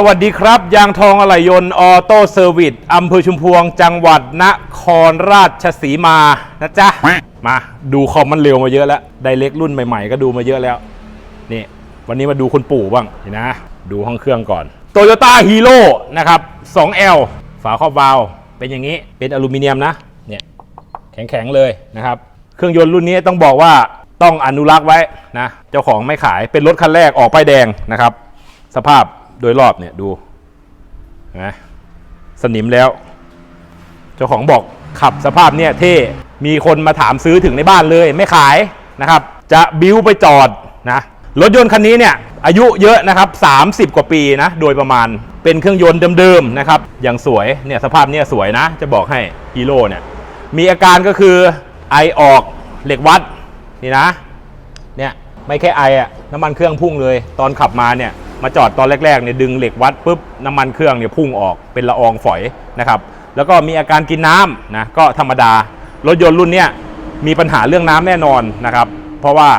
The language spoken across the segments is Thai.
สวัสดีครับ ยางทองอะไหล่ยนต์ออโต้เซอร์วิสอำเภอชุมพวง จังหวัดนครราชสีมานะจ๊ะ มาดูคอมมันเร็วมาเยอะแล้ว ไดเล็กรุ่นใหม่ๆ ก็ดูมาเยอะแล้ว นี่ วันนี้มาดูคุณปู่บ้างนี่นะ ดูห้องเครื่องก่อน Toyota Hero นะครับ 2L ฝาครอบวาล์วเป็นอย่างนี้เป็นอลูมิเนียมนะเนี่ยแข็งๆเลยนะครับ เครื่องยนต์รุ่นนี้ต้องบอกว่าต้องอนุรักษ์ไว้นะ เจ้าของไม่ขายเป็นรถคันแรกออกป้ายแดงนะครับ สภาพ โดยรอบเนี่ยดูนไหมสนิมแล้ว เจ้าของบอกขับสภาพเนี่ยเท่ มีคนมาถามซื้อถึงในบ้านเลยไม่ขายนะครับ จะบิ้วไปจอดนะรถยนต์คันนี้เนี่ยอายุเยอะนะครับ 30 กว่าปีนะ โดยประมาณเป็นเครื่องยนต์เดิมๆนะครับอย่างสวยเนี่ยสภาพเนี่ยสวยนะ จะบอกให้ฮีโร่เนี่ยมีอาการก็คือไอออกเหล็กวัดนี่นะเนี่ยไม่แค่ไออะน้ำมันเครื่องพุ่งเลย ตอนขับมาเนี่ย มาจอดตอนแรกๆเนี่ยดึงเหล็กวัดปุ๊บน้ำมันเครื่องเนี่ยพุ่งออกเป็นละอองฝอยนะครับแล้วก็มีอาการกินน้ำนะก็ธรรมดารถยนต์รุ่นเนี้ยมีปัญหาเรื่องน้ำแน่นอนนะครับเพราะว่า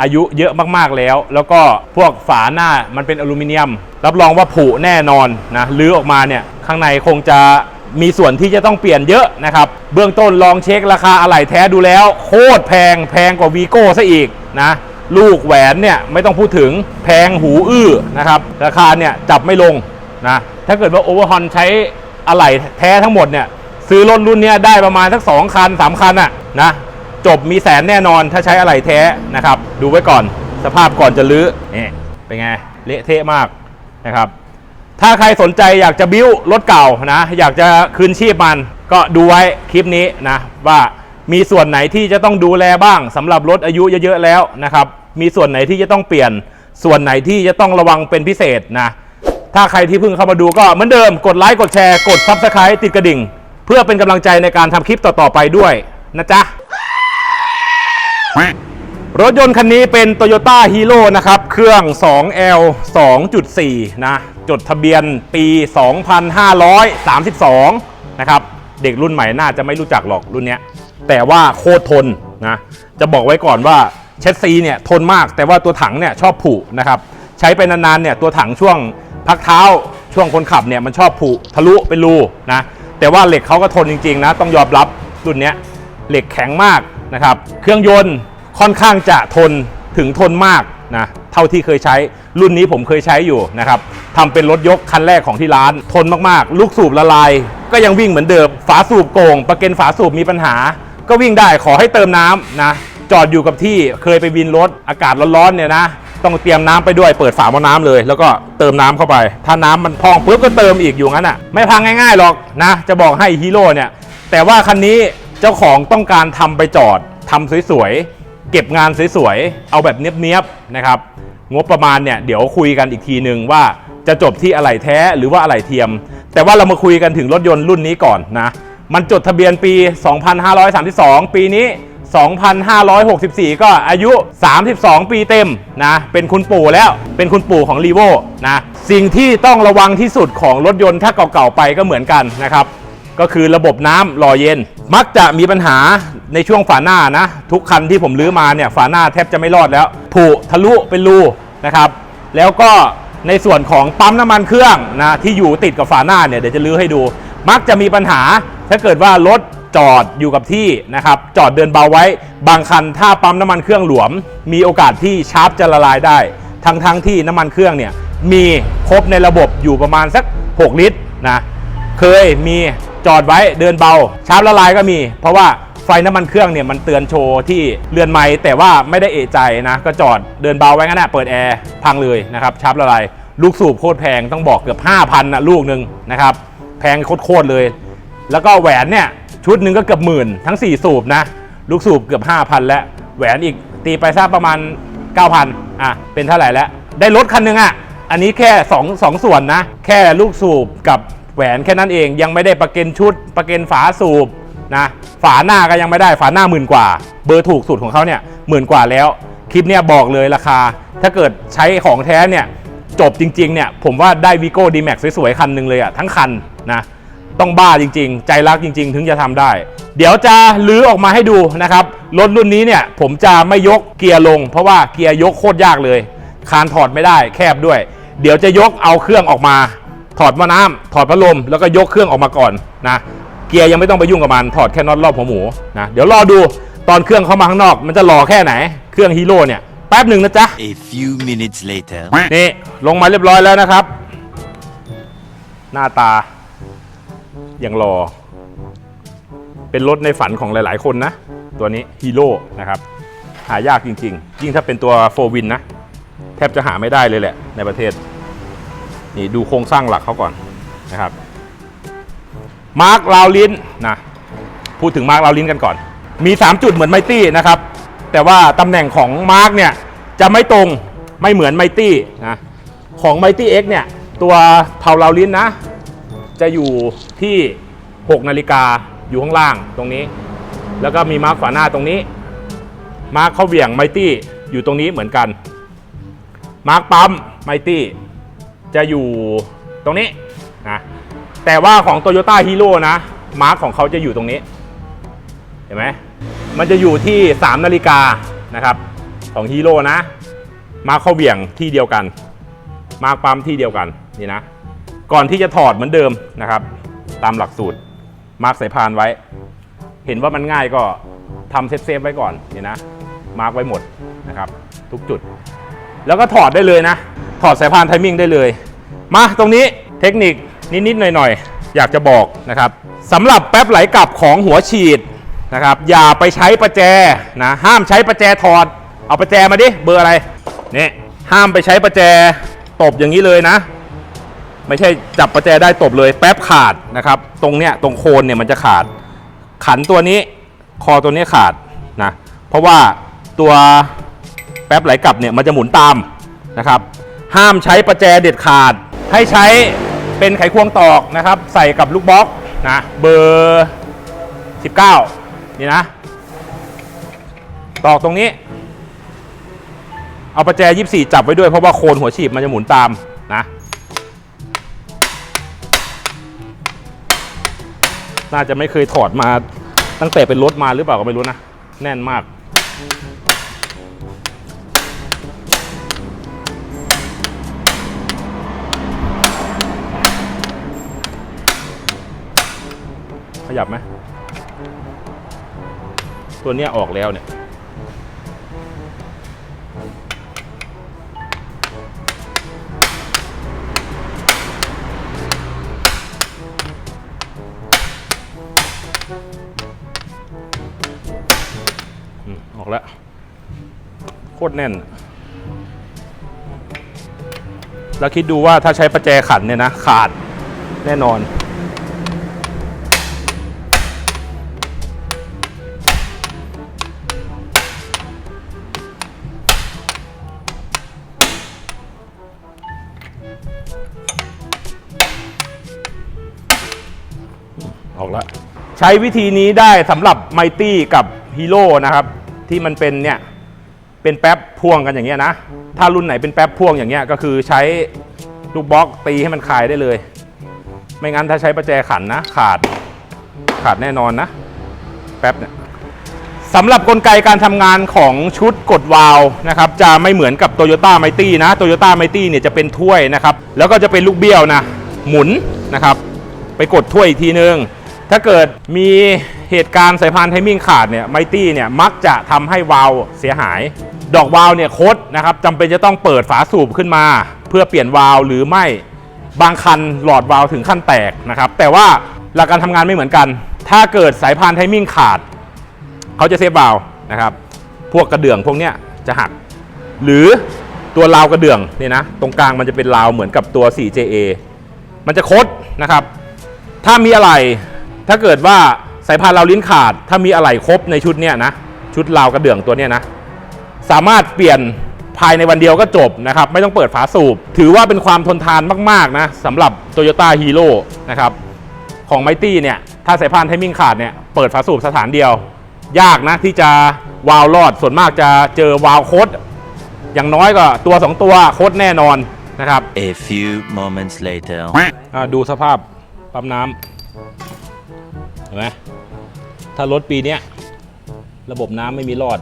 อายุเยอะมากๆแล้ว แล้วก็พวกฝาหน้ามันเป็นอลูมิเนียม รับรองว่าผุแน่นอนนะลื้อออกมาเนี่ยข้างในคงจะมีส่วนที่จะต้องเปลี่ยนเยอะนะครับ เบื้องต้นลองเช็คราคาอะไหล่แท้ดูแล้ว โคตรแพงแพงกว่าวีโก้ซะอีกนะ ลูกแหวนเนี่ยไม่ต้องพูดถึงแพงหูอื้อนะครับ ราคาเนี่ยจับไม่ลงนะถ้าเกิดว่าโอเวอร์ฮอนใช้อะไหล่แท้ทั้งหมดเนี่ยซื้อรถรุ่นเนี้ยได้ประมาณสัก 2 คัน 3 คันอะนะจบมีแสนแน่นอนถ้าใช้อะไหล่แท้นะครับ ดูไว้ก่อนสภาพก่อนจะลื้อนี่เป็นไง เละเทะมากนะครับ ถ้าใครสนใจอยากจะบิ้วรถเก่านะ อยากจะคืนชีพมัน ก็ดูไว้คลิปนี้นะว่ามีส่วนไหนที่จะต้องดูแลบ้างสำหรับรถอายุเยอะๆแล้วนะครับ มีส่วนไหนที่จะต้องเปลี่ยน ส่วนไหนที่จะต้องระวังเป็นพิเศษนะ ถ้าใครที่เพิ่งเข้ามาดูก็เหมือนเดิมกดไลค์กดแชร์กด Subscribe ติดกระดิ่ง เพื่อเป็นกำลังใจในการทำคลิปต่อๆไปด้วยนะจ๊ะ รถยนต์คันนี้เป็น Toyota Hero นะครับ เครื่อง 2L 2.4 นะ จดทะเบียนปี 2532 นะครับ เด็กรุ่นใหม่น่าจะไม่รู้จักหรอกรุ่นนี้ แต่ว่าโคตรทนนะ จะบอกไว้ก่อนว่า เชสซีเนี่ยทนมากแต่ว่าตัวถังเนี่ยชอบผุนะครับใช้ไปนานๆเนี่ยตัวถังช่วงพักเท้าช่วงคนขับเนี่ยมันชอบผุทะลุเป็นรูนะแต่ว่าเหล็กเขาก็ทนจริงๆนะต้องยอมรับรุ่นเนี้ยเหล็กแข็งมากนะครับเครื่องยนต์ค่อนข้างจะทนถึงทนมากนะเท่าที่เคยใช้รุ่นนี้ผมเคยใช้อยู่นะครับทำเป็นรถยกคันแรกของที่ร้านทนมากๆ ลูกสูบละลาย ก็ยังวิ่งเหมือนเดิม ฝาสูบโกงประเก็นฝาสูบมีปัญหา ก็วิ่งได้ขอให้เติมน้ำนะ จอดอยู่กับที่เคยไปวินรถอากาศร้อนๆเนี่ยนะ ต้องเตรียมน้ำไปด้วยเปิดฝาหม้อน้ำเลย แล้วก็เติมน้ำเข้าไป ถ้าน้ำมันพองปุ๊บก็เติมอีกอยู่งั้นอะไม่พังง่ายๆหรอกนะ จะบอกให้ฮีโร่เนี่ยแต่ว่าคันนี้เจ้าของต้องการทำไปจอดทำสวยๆเก็บงานสวยๆเอาแบบเนี้ยบๆนะครับงบประมาณเนี่ยเดี๋ยวคุยกันอีกทีหนึ่งว่าจะจบที่อะไหล่แท้หรือว่าอะไหล่เทียม แต่ว่าเรามาคุยกันถึงรถยนต์รุ่นนี้ก่อนนะมันจดทะเบียนปี 2532 ปีนี้ 2,564 ก็อายุ 32 ปีเต็มนะ เป็นคุณปู่แล้ว เป็นคุณปู่ของ r ีโวนะ สิ่งที่ต้องระวังที่สุดของรถยนต์ถ้าเก่าๆไปก็เหมือนกันนะครับ ก็คือระบบน้ำหล่อเย็น มักจะมีปัญหาในช่วงฝาหน้านะ ทุกคันที่ผมลื้อมาเนี่ยฝาหน้าแทบจะไม่รอดแล้ว ผุทะลุเป็นรูนะครับ แล้วก็ในส่วนของปั๊มน้ำมันเครื่องนะที่อยู่ติดกับฝาหน้าเนี่ยเดี๋ยวจะลื้อให้ดู มักจะมีปัญหาถ้าเกิดว่ารถ จอดอยู่กับที่นะครับ จอดเดินเบาไว้ บางคันถ้าปั๊มน้ำมันเครื่องหลวม มีโอกาสที่ชาร์ปจะละลายได้ ทั้งทั้งๆที่น้ำมันเครื่องเนี่ยมีครบในระบบอยู่ประมาณสัก 6 ลิตรนะเคยมีจอดไว้เดินเบา ชาร์ปละลายก็มี เพราะว่าไฟน้ำมันเครื่องเนี่ยมันเตือนโชว์ที่เรือนไม้แต่ว่าไม่ได้เอะใจนะก็จอดเดินเบาไว้งั้นนะเปิดแอร์พังเลยนะครับชาร์ปละลายลูกสูบโคตรแพงต้องบอกเกือบ 5,000นะลูกหนึ่งนะครับแพงโคตรๆเลย แล้วก็แหวนเนี่ย ชุดหนึ่งก็เกือบหมื่นทั้ง 4 สูบนะ ลูกสูบเกือบ 5,000 แล้ว แหวนอีกตีไปสักประมาณ 9,000อะเป็นเท่าไหร่แล้ว ได้รถคันหนึงอะ อันนี้แค่ 2 2 ส่วนนะ แค่ลูกสูบกับแหวนแค่นั้นเองยังไม่ได้ประกันชุด ประกันฝาสูบนะฝาหน้าก็ยังไม่ได้ฝาหน้าหมื่นกว่า เบอร์ถูกสุดของเขาเนี่ยหมื่นกว่าแล้ว คลิปเนี่ยบอกเลยราคา ถ้าเกิดใช้ของแท้เนี่ยจบจริงๆเนี่ยผมว่าได้วีโก้ดีแม็กสวยๆ คันหนึ่งเลยอะทั้งคันนะ ต้องบ้าจริง ๆ ใจรักจริง ๆ ถึงจะทำได้ เดี๋ยวจะลื้อออกมาให้ดูนะครับรถรุ่นนี้เนี่ยผมจะไม่ยกเกียร์ลง เพราะว่าเกียร์ยกโคตรยากเลยคานถอดไม่ได้แคบด้วย เดี๋ยวจะยกเอาเครื่องออกมา ถอดหม้อน้ำถอดพัดลมแล้วก็ยกเครื่องออกมาก่อนนะเกียร์ยังไม่ต้องไปยุ่งกับมันถอดแค่น็อตรอบหัวหมูนะเดี๋ยวรอดูตอนเครื่องเข้ามาข้างนอก มันจะหล่อแค่ไหนเครื่องฮีโร่เนี่ยแป๊บหนึ่งนะจ๊ะ A few minutes later. นี่ ลงมาเรียบร้อยแล้วนะครับ หน้าตาอ ย่างรอ เป็นรถในฝันของหลาย ๆ คนนะ ตัวนี้ฮีโร่นะครับ หายากจริง ๆ ยิ่งถ้าเป็นตัวโฟวินนะ แทบจะหาไม่ได้เลยแหละ ในประเทศ นี่ดูโครงสร้างหลักเขาก่อนนะครับ มาร์คลาวลินนะพูดถึงมาร์คลาวลินกันก่อน มี 3 จุดเหมือนไมตี้นะครับ แต่ว่าตำแหน่งของมาร์คเนี่ยจะไม่ตรงไม่เหมือนไมตี้นะของไมตี้เอ็กเนี่ยตัวเผาลาวลินนะ จะอยู่ที่ 6 นาฬิกาอยู่ข้างล่างตรงนี้ แล้วก็มีมาร์คฝาหน้าตรงนี้ มาร์คเข้าเหวี่ยงไมตี้อยู่ตรงนี้เหมือนกัน มาร์คปั๊มไมตี้จะอยู่ตรงนี้นะแต่ว่าของ Toyota Hero นะ มาร์คของเขาจะอยู่ตรงนี้ เห็นไหมมันจะอยู่ที่ 3 นาฬิกานะครับ ของฮีโร่นะ มาร์คเข้าเหวี่ยงที่เดียวกัน มาร์คปั๊มที่เดียวกันนี่นะ ก่อนที่จะถอดเหมือนเดิมนะครับ ตามหลักสูตรมาร์คสายพานไว้ เห็นว่ามันง่ายก็ทำเซฟๆไว้ก่อนนี่นะมาร์คไว้หมดนะครับ ทุกจุด แล้วก็ถอดได้เลยนะ ถอดสายพานไทมิ่งได้เลย มาตรงนี้เทคนิคนิดๆหน่อยๆ อยากจะบอกนะครับสำหรับแป๊บไหลกลับของหัวฉีดนะครับ อย่าไปใช้ประแจนะห้ามใช้ประแจถอด เอาประแจมาดิเบอร์อะไรนี่ห้ามไปใช้ประแจตบอย่างนี้เลยนะ ไม่ใช่จับประแจได้ตบเลยแป๊บขาดนะครับ ตรงเนี้ยตรงโคนเนี่ยมันจะขาด ขันตัวนี้คอตัวนี้ขาดนะเพราะว่าตัวแป๊บไหลกลับเนี่ยมันจะหมุนตามนะครับ ห้ามใช้ประแจเด็ดขาด ให้ใช้เป็นไขควงตอกนะครับ ใส่กับลูกบล็อกนะเบอร์ 19 นี่นะ ตอกตรงนี้ เอาประแจ 24 จับไว้ด้วยเพราะว่าโคนหัวฉีดมันจะหมุนตามนะ น่าจะไม่เคยถอดมาตั้งแต่เป็นรถมาหรือเปล่าก็ไม่รู้นะ แน่นมาก ขยับไหม ตัวเนี้ยออกแล้วเนี่ย ตรแน่น แล้วคิดดูว่าถ้าใช้ประแจขันเนี่ยนะ ขาดแน่นอน ออกแล้วใช้วิธีนี้ได้สำหรับไมตี้กับฮีโร่นะครับ ที่มันเป็นเนี่ย เป็นแป๊บพ่วงกันอย่างเงี้ยนะ ถ้ารุ่นไหนเป็นแป๊บพ่วงอย่างเงี้ยก็คือใช้ลูกบล็อกตีให้มันคลายได้เลย ไม่งั้นถ้าใช้ประแจขันนะ ขาดขาดแน่นอนนะ แป๊บเนี่ยสำหรับกลไกการทำงานของชุดกดวาล์วนะครับจะไม่เหมือนกับ Toyota m i ตี้นะ Toyota m i ตี้เนี่ยจะเป็นถ้วยนะครับ แล้วก็จะเป็นลูกเบี้ยวนะ หมุนนะครับ ไปกดถ้วยอีกทีนึง ถ้าเกิดมี เหตุการณ์สายพานไทมิ่งขาดเนี่ยไมตี้เนี่ยมักจะทำให้วาล์วเสียหาย ดอกวาล์วเนี่ยโคดนะครับจำเป็นจะต้องเปิดฝาสูบขึ้นมา เพื่อเปลี่ยนวาล์วหรือไม่บางคันหลอดวาล์วถึงขั้นแตกนะครับแต่ว่าหลักการทำงานไม่เหมือนกัน ถ้าเกิดสายพานไทมิ่งขาด เขาจะเซฟวาล์วนะครับพวกกระเดื่องพวกเนี้ยจะหัก หรือตัวราวกระเดื่องเนี่ยนะตรงกลางมันจะเป็นราวเหมือนกับตัว 4JA มันจะคดนะครับ ถ้ามีอะไรถ้าเกิดว่า สายพานราวลิ้นขาด ถ้ามีอะไรครบในชุดเนี้ยนะ ชุดราวกระเดื่องตัวเนี้ยนะ สามารถเปลี่ยนภายในวันเดียวก็จบนะครับ ไม่ต้องเปิดฝาสูบ ถือว่าเป็นความทนทานมาก ๆ นะสำหรับ Toyota Hero นะครับ ของไมตี้เนี่ย ถ้าสายพานไทมิ่งขาดเนี่ย เปิดฝาสูบสถานเดียว ยากนะที่จะวาล์วรอดส่วนมากจะเจอวาล์วโคดอย่างน้อยก็ตัว 2 ตัวโคดแน่นอนนะครับ A few moments later. อ่าดูสภาพปั๊มน้ำเห็นไหมถ้ารถปีเนี้ยระบบน้ำไม่มีรอด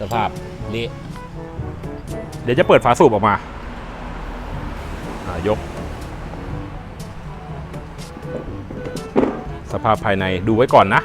สภาพเละเดี๋ยวจะเปิดฝาสูบออกมาอ่ายก สภาพภายในดูไว้ก่อนนะ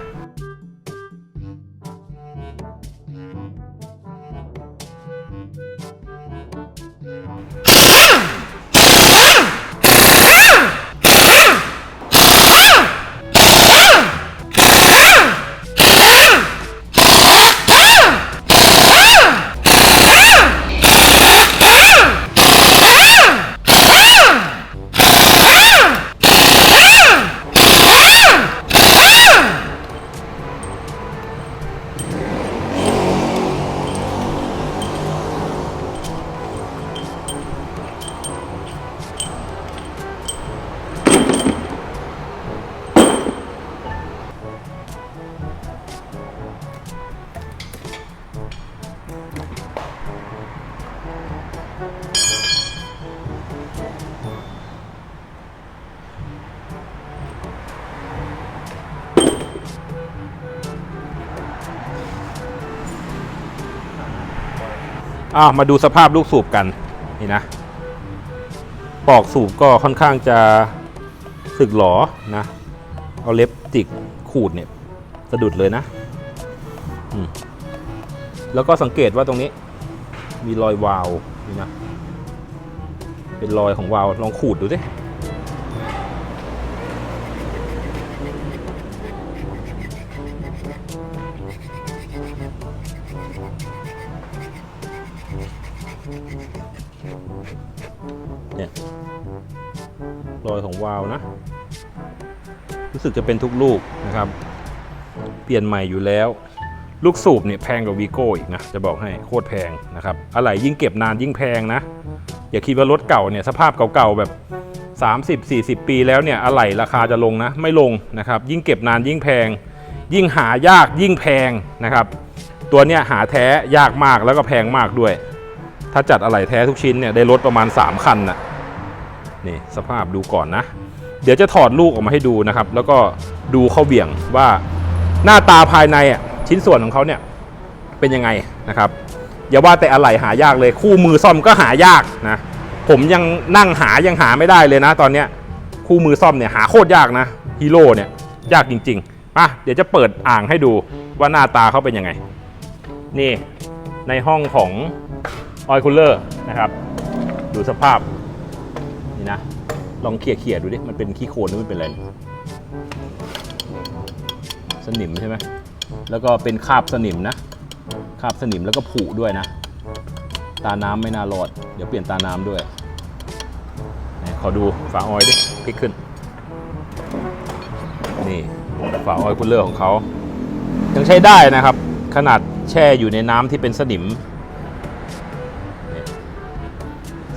อามาดูสภาพลูกสูบกันนี่นะปอกสูบก็ค่อนข้างจะสึกหลอนะ เอาเล็บจิกขูดเนี่ยสะดุดเลยนะแล้วก็สังเกตว่าตรงนี้ มีรอยวาล์วนี่นะเป็นรอยของวาล์วลองขูดดูสิ รู้สึกจะเป็นทุกลูกนะครับ เปลี่ยนใหม่อยู่แล้ว ลูกสูบเนี่ยแพงกว่าวีโก้อีกนะ จะบอกให้โคตรแพงนะครับอะไรยิ่งเก็บนานยิ่งแพงนะ อย่าคิดว่ารถเก่าเนี่ยสภาพเก่าๆแบบ 30-40 ปีแล้วเนี่ยอะไหล่ราคาจะลงนะ ไม่ลงนะครับ ยิ่งเก็บนานยิ่งแพง ยิ่งหายากยิ่งแพงนะครับ ตัวเนี้ยหาแท้ยากมากแล้วก็แพงมากด้วย ถ้าจัดอะไหล่แท้ทุกชิ้นเนี่ยได้รถประมาณ 3 คันน่ะนี่สภาพดูก่อนนะ ดี๋ยวจะถอดลูกออกมาให้ดูนะครับ แล้วก็ดูเข้าเบี่ยงว่าหน้าตาภายในอะชิ้นส่วนของเขาเนี่ยเป็นยังไงนะครับอย่าว่าแต่อะไหล่หายากเลยคู่มือซ่อมก็หายากนะผมยังนั่งหายังหาไม่ได้เลยนะ ตอนเนี้ยคู่มือซ่อมเนี่ยหาโคตรยากนะฮีโร่เนี่ยยากจริงๆอะเดี๋ยวจะเปิดอ่างให้ดูว่าหน้าตาเขาเป็นยังไง นี่ในห้องของออยคูลเลอร์นะครับ ดูสภาพนี่นะ ลองเขี่ยๆดูดิ มันเป็นขี้โคลนหรือมันเป็นอะไร สนิมใช่ไหม แล้วก็เป็นคราบสนิมนะ คราบสนิมแล้วก็ผุด้วยนะ ตาน้ำไม่น่ารอด เดี๋ยวเปลี่ยนตาน้ำด้วย ขอดูฝาออยดิพลิกขึ้น นี่ฝาออยคูลเลอร์ของเขา ยังใช้ได้นะครับ ขนาดแช่อยู่ในน้ำที่เป็นสนิม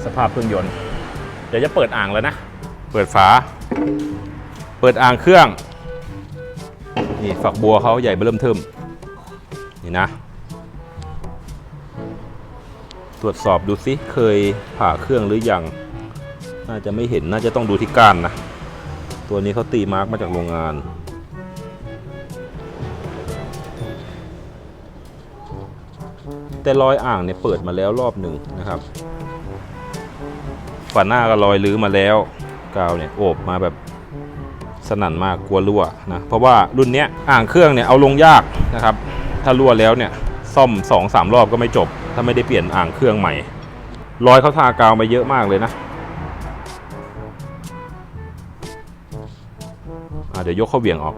สภาพเครื่องยนต์เดี๋ยวจะเปิดอ่างแล้วนะ เปิดฝา เปิดอ่างเครื่อง นี่ฝักบัวเขาใหญ่เบิ่มเทิมนี่นะ ตรวจสอบดูสิเคยผ่าเครื่องหรือยัง น่าจะไม่เห็นน่าจะต้องดูที่ก้านนะ ตัวนี้เขาตีมาร์กมาจากโรงงานแต่รอยอ่างเนี่ยเปิดมาแล้วรอบหนึ่งนะครับ ฝาหน้าก็รอยลื้อมาแล้ว กาวเนี่ยโอบมาแบบสนั่นมากกลัวรั่วนะเพราะว่ารุ่นเนี้ยอ่างเครื่องเนี่ยเอาลงยากนะครับ ถ้ารั่วแล้วเนี่ยซ่อม2อสามรอบก็ไม่จบ ถ้าไม่ได้เปลี่ยนอ่างเครื่องใหม่รอยเขาทากาวมาเยอะมากเลยนะะเดี๋ยวยกเข้าเบี่ยงออก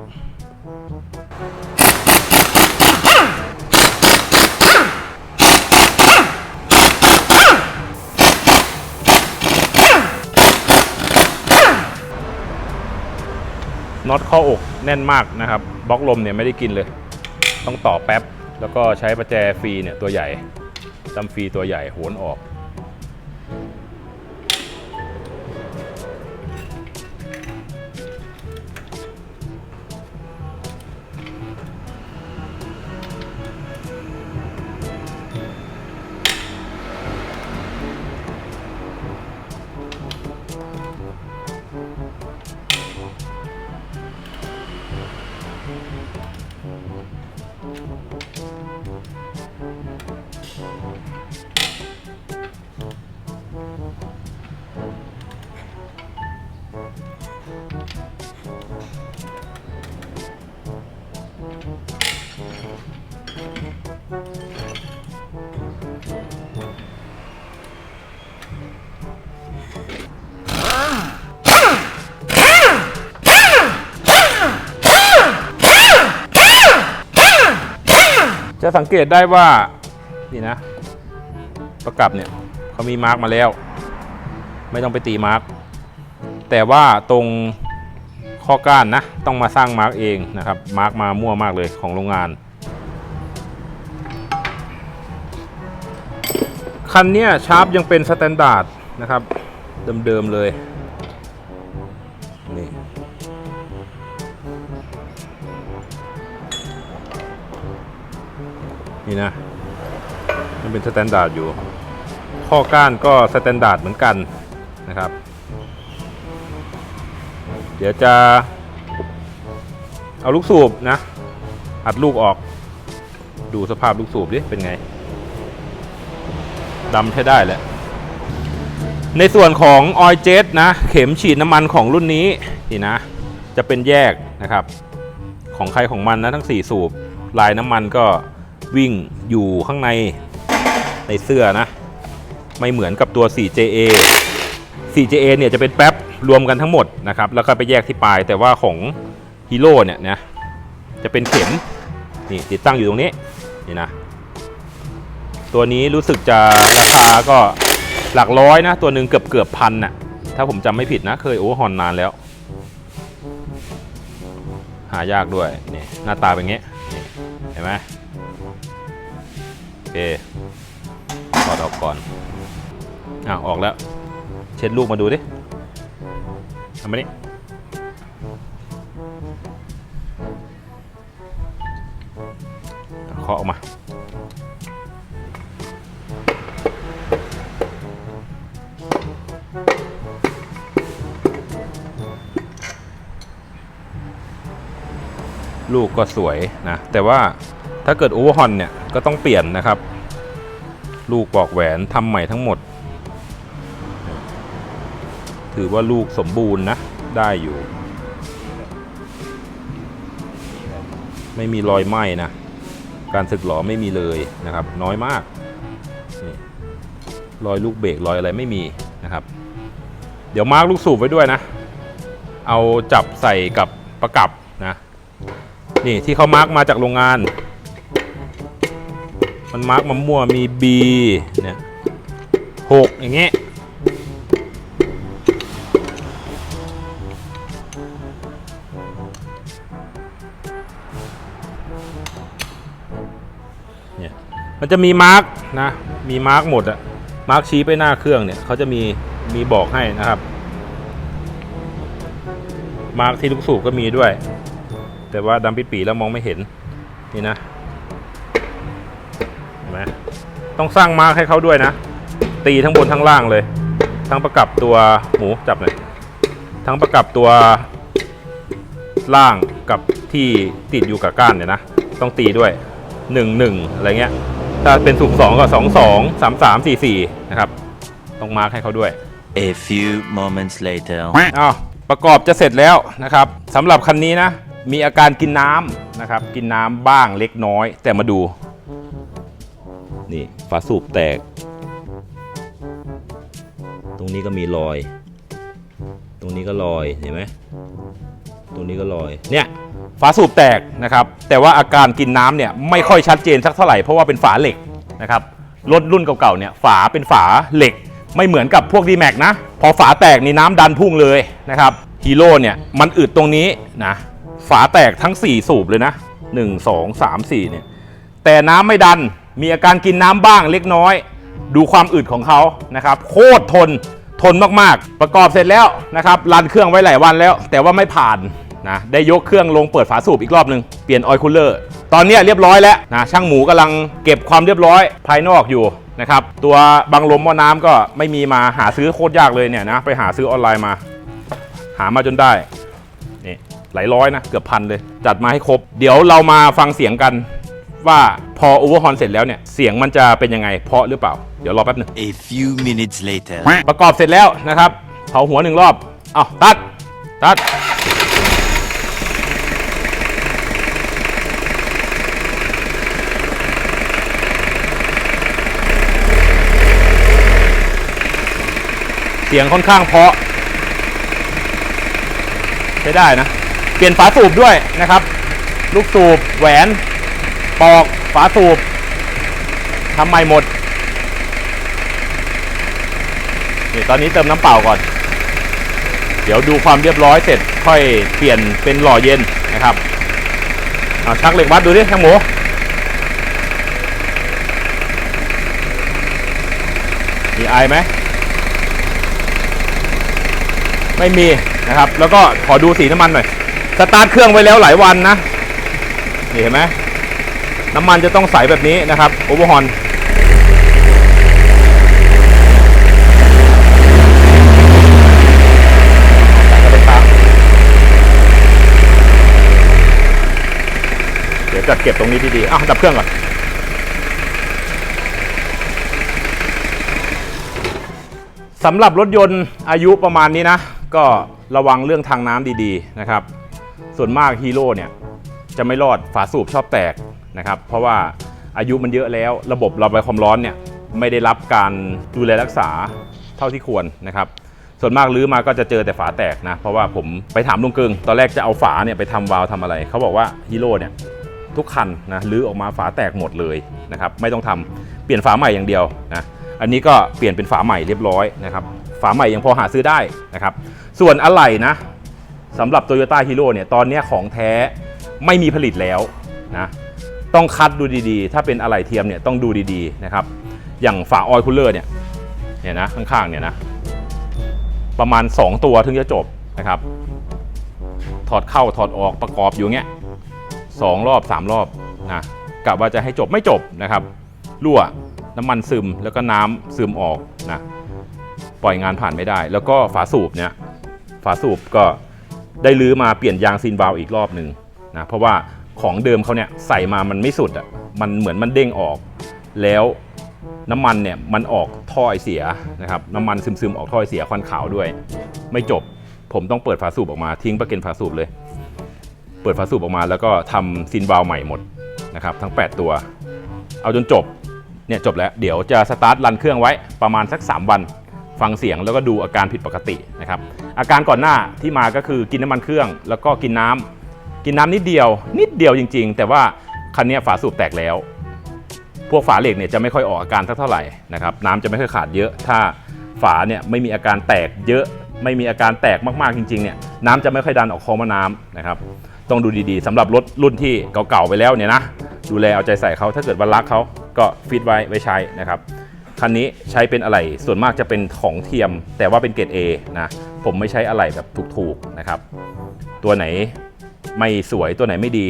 น็อตเข้าอกแน่นมากนะครับบล็อกลมเนี่ยไม่ได้กินเลย ต้องต่อแป๊บ แล้วก็ใช้ประแจฟรีเนี่ยตัวใหญ่จำฟรีตัวใหญ่โหนออก สังเกตได้ว่านี่นะประกับเนี่ยเขามีมาร์กมาแล้ว ไม่ต้องไปตีมาร์กแต่ว่าตรงข้อก้านนะต้องมาสร้างมาร์กเองนะครับมาร์กมามั่วมากเลยของโรงงานคันเนี้ยชาร์ปยังเป็นสแตนดาร์ดนะครับเดิมๆเลย นี่นะ มันเป็นสแตนดาร์ดอยู่ ข้อก้านก็สแตนดาร์ดเหมือนกันนะครับ เดี๋ยวจะเอาลูกสูบนะ อัดลูกออก ดูสภาพลูกสูบดิ เป็นไงดำใช้ได้แหละ ในส่วนของออยเจ t นะ เข็มฉีดน้ำมันของรุ่นนี้นี่นะ จะเป็นแยกนะครับ ของใครของมันนะทั้ง 4 สูบ ลายน้ำมันก็ วิ่งอยู่ข้างในในเสื้อนะ ไม่เหมือนกับตัว 4JA 4JA เนี่ยจะเป็นแป๊บรวมกันทั้งหมดนะครับ แล้วก็ไปแยกที่ปลาย แต่ว่าของฮีโร่เนี่ยนะจะเป็นเข็มนี่ติดตั้งอยู่ตรงนี้นี่นะ ตัวนี้รู้สึกจะราคาก็หลักร้อยนะ ตัวหนึ่งเกือบเกือบพันน่ะถ้าผมจำไม่ผิดนะ เคยโอเวอร์ฮอนนานแล้ว หายากด้วยนี่หน้าตาเป็นงี้นี่เห็นไหม เคถอดออกก่อนอะออกแล้ว เช็ดลูกมาดูดิทำมานี่เคาะออกมา ลูกก็สวยนะ แต่ว่าถ้าเกิดโอเวอร์ฮอนเนี่ย ก็ต้องเปลี่ยนนะครับ ลูกปลอกแหวนทำใหม่ทั้งหมด ถือว่าลูกสมบูรณ์นะ ได้อยู่ ไม่มีรอยไหม้นะ การสึกหลอไม่มีเลยนะครับ น้อยมากรอยลูกเบรกรอยอะไรไม่มีนะครับ เดี๋ยวมาร์กลูกสูบไว้ด้วยนะ เอาจับใส่กับประกับนะ นี่ที่เขามาร์กมาจากโรงงาน มันมาร์กมามั่วมี B เนี่ยหกอย่างเงี้ยเนี่ยมันจะมีมาร์กนะ มีมาร์กหมดอะมาร์กชี้ไปหน้าเครื่องเนี่ยเขาจะมีมีบอกให้นะครับ มาร์กที่ลูกสูบก็มีด้วย แต่ว่าดำปิดปีแล้วมองไม่เห็นนี่นะ นไหมต้องสร้างมาร์กให้เขาด้วยนะ ตีทั้งบนทั้งล่างเลย ทั้งประกับตัวหมูจับหน่อยทั้งประกับตัวล่างกับที่ติดอยู่กับก้านเนี่ยนะ ต้องตีด้วย 1 1 อะไรเงี้ย ถ้าเป็นสูบ2ก็ 2 2 3 3 4 4 นะครับ ต้องมาร์กให้เขาด้วย A few moments later. อ้าวประกอบจะเสร็จแล้วนะครับสำหรับคันนี้นะ มีอาการกินน้ำนะครับ กินน้ำบ้างเล็กน้อย แต่มาดู นี่ฝาสูบแตก ตรงนี้ก็มีรอย ตรงนี้ก็รอยเห็นไหมตรงนี้ก็รอยเนี่ยฝาสูบแตกนะครับ แต่ว่าอาการกินน้ำเนี่ยไม่ค่อยชัดเจนสักเท่าไหร่เพราะว่าเป็นฝาเหล็กนะครับรถรุ่นเก่าๆเนี่ยฝาเป็นฝาเหล็ก ไม่เหมือนกับพวก d m a x นะ พอฝาแตกนี่น้ำดันพุ่งเลยนะครับฮีโร่เนี่ยมันอึดตรงนี้นะฝาแตกทั้ง 4 สูบเลยนะ 1 2 3 4เนี่ยแต่น้ำไม่ดัน มีอาการกินน้ำบ้างเล็กน้อย ดูความอึดของเขานะครับ โคตรทนทนมากๆ ประกอบเสร็จแล้วนะครับรันเครื่องไว้หลายวันแล้ว แต่ว่าไม่ผ่านนะได้ยกเครื่องลงเปิดฝาสูบอีกรอบหนึ่งเปลี่ยนออยล์คูลเลอร์ตอนนี้เรียบร้อยแล้วนะช่างหมูกำลังเก็บความเรียบร้อยภายนอกอยู่นะครับตัวบังลมหม้อน้ำก็ไม่มีมาหาซื้อโคตรยากเลยเนี่ยนะไปหาซื้อออนไลน์มา หามาจนได้นี่หลายร้อยนะเกือบพันเลย จัดมาให้ครบ เดี๋ยวเรามาฟังเสียงกัน ว่าพอโอเวอร์ฮอนเสร็จแล้วเนี่ย เสียงมันจะเป็นยังไงเพราะหรือเปล่า เดี๋ยวรอแป๊บหนึง A few minutes later. ประกอบเสร็จแล้วนะครับเผาหัวหนึ่งรอบเอาตัด ตัด เสียงค่อนข้างเพราะ ใช้ได้นะ เปลี่ยนฝาสูบด้วยนะครับ ลูกสูบแหวน ปอกฝาสูบทำใหม่หมดนี่ตอนนี้เติมน้ำเปล่าก่อน เดี๋ยวดูความเรียบร้อยเสร็จค่อยเปลี่ยนเป็นหล่อเย็นนะครับเอาชักเหล็กวัดดูดิช่างหมูมีไอไหมไม่มีนะครับ แล้วก็ขอดูสีน้ำมันหน่อย สตาร์ทเครื่องไว้แล้วหลายวันนะ นี่เห็นไหม น้ำมันจะต้องใสแบบนี้นะครับโอเวอร์ฮอนเดี๋ยวจัดเก็บตรงนี้ดีๆอ้าวดับเครื่องก่อนสำหรับรถยนต์อายุประมาณนี้นะ ก็ระวังเรื่องทางน้ำดีๆนะครับ ส่วนมากฮีโร่เนี่ย จะไม่รอดฝาสูบชอบแตก นะครับ เพราะว่าอายุมันเยอะแล้วระบบระบายความร้อนเนี่ยไม่ได้รับการดูแลรักษาเท่าที่ควรนะครับ ส่วนมากลื้อมาก็จะเจอแต่ฝาแตกนะ เพราะว่าผมไปถามลุงกึงตอนแรกจะเอาฝาเนี่ยไปทำวาล์วทำอะไร เขาบอกว่าฮีโร่เนี่ยทุกคันนะลื้อออกมาฝาแตกหมดเลยนะครับไม่ต้องทำเปลี่ยนฝาใหม่อย่างเดียวนะอันนี้ก็เปลี่ยนเป็นฝาใหม่เรียบร้อยนะครับฝาใหม่ยังพอหาซื้อได้นะครับส่วนอะไหล่นะสำหรับ Toyota Hero เนี่ยตอนนี้ของแท้ไม่มีผลิตแล้วนะ ต้องคัดดูดีๆ ถ้าเป็นอะไหล่เทียมเนี่ยต้องดูดีๆนะครับ อย่างฝาออยล์คูลเลอร์เนี่ยเนี่ยนะข้างๆเนี่ยนะประมาณ 2 ตัวถึงจะจบนะครับ ถอดเข้าถอดออกประกอบอยู่เงี้ยสองรอบ 3 รอบนะกะว่าจะให้จบไม่จบนะครับรั่วน้ำมันซึมแล้วก็น้ำซึมออกนะปล่อยงานผ่านไม่ได้ แล้วก็ฝาสูบเนี่ยฝาสูบก็ได้ลื้อมาเปลี่ยนยางซีนวาล์วอีกรอบหนึ่งนะเพราะว่า ของเดิมเขาเนี่ยใส่มามันไม่สุดอะมันเหมือนมันเด้งออก แล้วน้ำมันเนี่ยมันออกท่อไอเสียนะครับน้ำมันซึมๆออกท่อไอเสียควันขาวด้วย ไม่จบผมต้องเปิดฝาสูบออกมาทิ้งประเก็นฝาสูบเลย เปิดฝาสูบออกมาแล้วก็ทำซินวาล์วใหม่หมดนะครับทั้ง 8 ตัว เอาจนจบเนี่ยจบแล้วเดี๋ยวจะสตาร์ทรันเครื่องไว้ประมาณสัก 3 วัน ฟังเสียงแล้วก็ดูอาการผิดปกตินะครับอาการก่อนหน้าที่มาก็คือกินน้ำมันเครื่อง แล้วก็กินน้ำ กินน้ำนิดเดียว นิดเดียวจริง ๆ แต่ว่าคันนี้ฝาสูบแตกแล้ว พวกฝาเหล็กเนี่ยจะไม่ค่อยออกอาการเท่าไหร่นะครับน้ำจะไม่ค่อยขาดเยอะ ถ้าฝาเนี่ยไม่มีอาการแตกเยอะ ไม่มีอาการแตกมากๆจริงๆเนี่ยน้ำจะไม่ค่อยดันออกคอมะน้ำนะครับต้องดูดีๆสำหรับรถรุ่นที่เก่าๆไปแล้วเนี่ยนะดูแลเอาใจใส่เขาถ้าเกิดวันรักเขาก็ฟิตไว้ไว้ใช้นะครับคันนี้ใช้เป็นอะไรส่วนมากจะเป็นของเทียม แต่ว่าเป็นเกรด A นะผมไม่ใช้อะไรแบบถูกๆนะครับ ตัวไหน ไม่สวยตัวไหนไม่ดี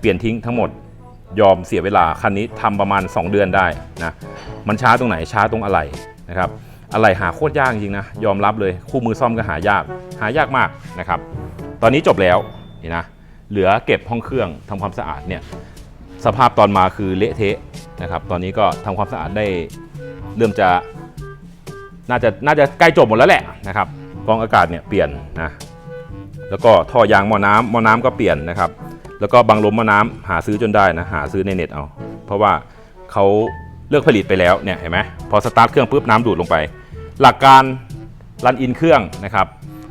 เปลี่ยนทิ้งทั้งหมด ยอมเสียเวลาคันนี้ทำประมาณ 2 เดือนได้นะมันช้าตรงไหนช้าตรงอะไรนะครับอะไรหาโคตรยากจริงนะยอมรับเลยคู่มือซ่อมก็หายาก หายากมากนะครับ ตอนนี้จบแล้วนี่นะเหลือเก็บห้องเครื่องทำความสะอาดเนี่ยสภาพตอนมาคือเละเทะนะครับ ตอนนี้ก็ทำความสะอาดได้เริ่มจะน่าจะน่าจะใกล้จบหมดแล้วแหละนะครับกองอากาศเนี่ยเปลี่ยนนะ แล้วก็ท่อยางหม้อน้ำหม้อน้ำก็เปลี่ยนนะครับ แล้วก็บังลมหม้อน้ำหาซื้อจนได้นะหาซื้อในเน็ตเอา เพราะว่าเขาเลิกผลิตไปแล้วเนี่ยเห็นไหมพอสตาร์ทเครื่องปุ๊บน้ำดูดลงไป หลักการรันอินเครื่องนะครับ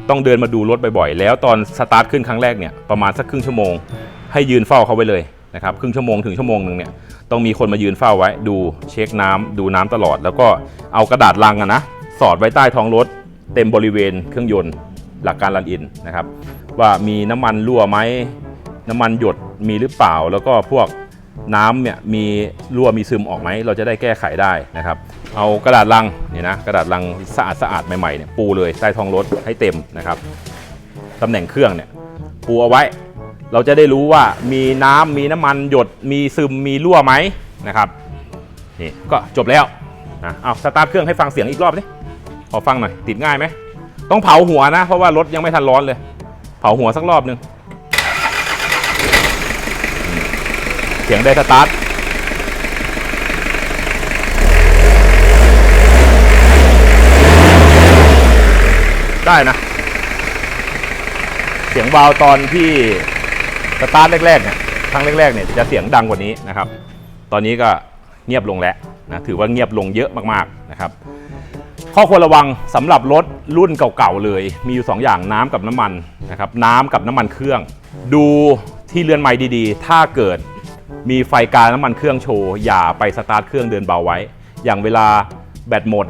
ต้องเดินมาดูรถบ่อยๆ แล้วตอนสตาร์ทขึ้นครั้งแรกเนี่ยประมาณสักครึ่งชั่วโมง ให้ยืนเฝ้าเขาไว้เลยนะครับครึ่งชั่วโมงถึงชั่วโมงหนึ่งเนี่ยต้องมีคนมายืนเฝ้าไว้ ดูเช็คน้ำดูน้ำตลอด แล้วก็เอากระดาษลังอะนะสอดไว้ใต้ท้องรถ เต็มบริเวณเครื่องยนต์ หลักการรันอินนะครับ ว่ามีน้ำมันรั่วไหมน้ำมันหยดมีหรือเปล่า แล้วก็พวกน้ำเนี่ยมีรั่วมีซึมออกไหมเราจะได้แก้ไขได้นะครับ เอากระดาษลังเนี่ยนะกระดาษลังสะอาดสะอาดๆใหม่ๆเนี่ยปูเลยใต้ท้องรถให้เต็มนะครับตำแหน่งเครื่องเนี่ยปูเอาไว้ เราจะได้รู้ว่ามีน้ำมีน้ำมันหยดมีซึมมีรั่วไหมนะครับนี่ก็จบแล้วนะเอาสตาร์ทเครื่องให้ฟังเสียงอีกรอบสิขอฟังหน่อยติดง่ายไหม ต้องเผาหัวนะ เพราะว่ารถยังไม่ทันร้อนเลย เผาหัวสักรอบหนึ่งเสียงได้สตาร์ทได้นะ เสียงวาวตอนที่สตาร์ทแรกๆเนี่ยครั้งแรกๆเนี่ยจะเสียงดังกว่านี้นะครับ ตอนนี้ก็เงียบลงแล้วนะถือว่าเงียบลงเยอะมากๆนะครับ ข้อควรระวังสำหรับรถรุ่นเก่าๆเลย มีอยู่2อย่างน้ำกับน้ำมันนะครับน้ำกับน้ำมันเครื่อง ดูที่เรือนไม้ดีๆ ถ้าเกิดมีไฟกาน้ำมันเครื่องโชว์อย่าไปสตาร์ทเครื่องเดินเบาไว้ อย่างเวลาแบตหมด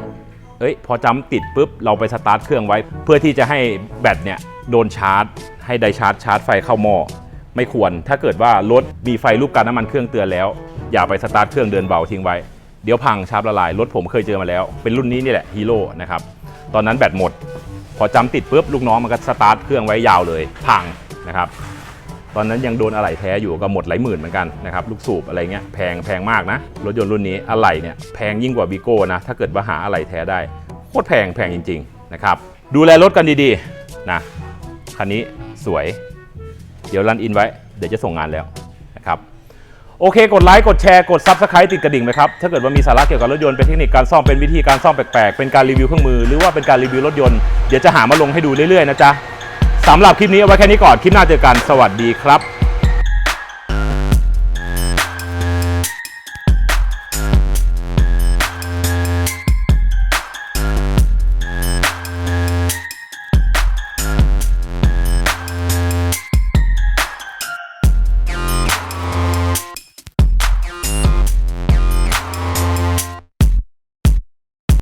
เอ้ยพอจำติดปุ๊บเราไปสตาร์ทเครื่องไว้ เพื่อที่จะให้แบตเนี่ยโดนชาร์จ ให้ไดชาร์จชาร์จไฟเข้าหม้อไม่ควร ถ้าเกิดว่ารถมีไฟรูปการน้ำมันเครื่องเตือนแล้ว อย่าไปสตาร์ทเครื่องเดินเบาทิ้งไว้ เดี๋ยวพังชาร์จละลาย รถผมเคยเจอมาแล้ว เป็นรุ่นนี้นี่แหละฮีโร่นะครับ ตอนนั้นแบตหมด พอจำติดปุ๊บลูกน้องมันก็สตาร์ทเครื่องไว้ยาวเลย พังนะครับ ตอนนั้นยังโดนอะไหล่แท้อยู่ก็หมดหลายหมื่นเหมือนกันนะครับลูกสูบอะไรเงี้ยแพงแพงมากนะ รถยนต์รุ่นนี้อะไหล่เนี่ยแพงยิ่งกว่าบีโก้นะถ้าเกิดว่าหาอะไหล่แท้ได้โคตรแพงแพงจริงๆนะครับดูแลรถกันดีๆนะคันนี้สวย เดี๋ยวรันอินไว้เดี๋ยวจะส่งงานแล้วนะครับ โอเค กดไลค์ กดแชร์ กด Subscribe ติดกระดิ่งไหมครับ ถ้าเกิดว่ามีสาระเกี่ยวกับรถยนต์ เป็นเทคนิคการซ่อม เป็นวิธีการซ่อมแปลกๆ เป็นการรีวิวเครื่องมือ หรือว่าเป็นการรีวิวรถยนต์ เดี๋ยวจะหามาลงให้ดูเรื่อยๆนะจ๊ะสำหรับคลิปนี้เอาไว้แค่นี้ก่อน คลิปหน้าเจอกัน สวัสดีครับ